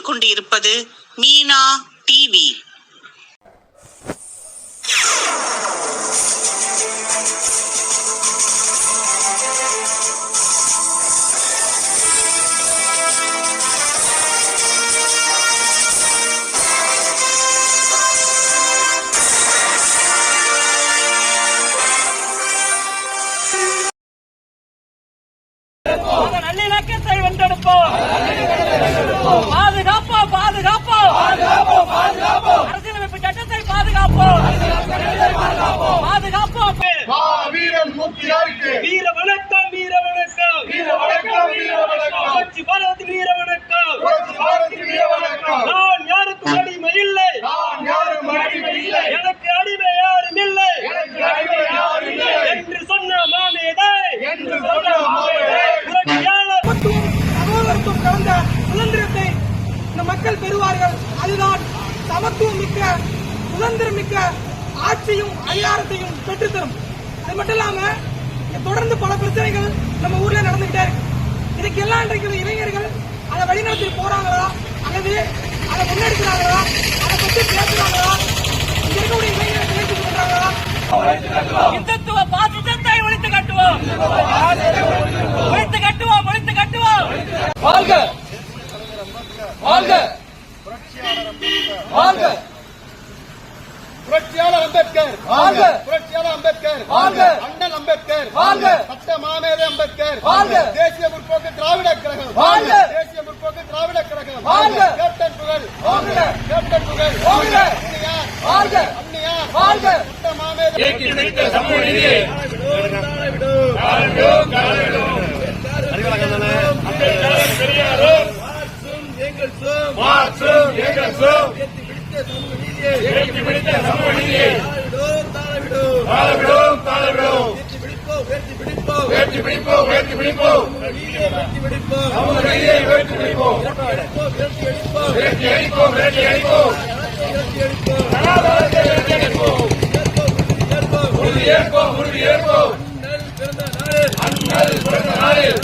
கேட்டுக்கொண்டிருப்பது மீனா டிவி நல்லிணக்கத்தை வென்றெடுப்போம். பாதுகாப்போம் மிக்க ஆட்சியும் அதிகாரத்தையும் பெற்றுத்தரும். அது மட்டும் இல்லாம தொடர்ந்து பல பிரச்சனைகள் நம்ம ஊர்ல நடந்துகிட்டே இருக்கு. இதுக்கு எல்லாம் இன்றைக்கு இளைஞர்கள் அதை வழிநடத்தி போறாங்களா? அல்லது அதை முன்னெடுக்கிறாங்களா? அதை பத்தி பேசுறாங்களா? இங்க இருக்கக்கூடிய இளைஞர்கள் பேசி பண்றாங்களா? இந்துத்துவ பாசிசத்தை ஒழித்து கட்டுவோம். ஒழித்து கட்டுவோம் ஒழித்து கட்டுவோம். வாழ்க! வாழ்க! வாழ்க! புரட்சியாளர் அம்பேத்கர். வாழ்க. புரட்சியாளர் அம்பேத்கர். வாழ்க. அண்ணல் அம்பேத்கர். வாழ்க. சட்ட மாமேதை அம்பேத்கர். வாழ்க. தேசிய முற்போக்கு திராவிட கழகம். வாழ்க. தேசிய முற்போக்கு திராவிட கழகம். வாழ்க. கேப்டன் புகழ். வாழ்க. கேப்டன் புகழ். வாழ்க. அன்னியார் வாழ்க. அன்னியார் வாழ்க. சட்ட மாமேதை உறுதியேற்போம் உறுதியேற்போம் அண்ணல் பிறந்த நாளில்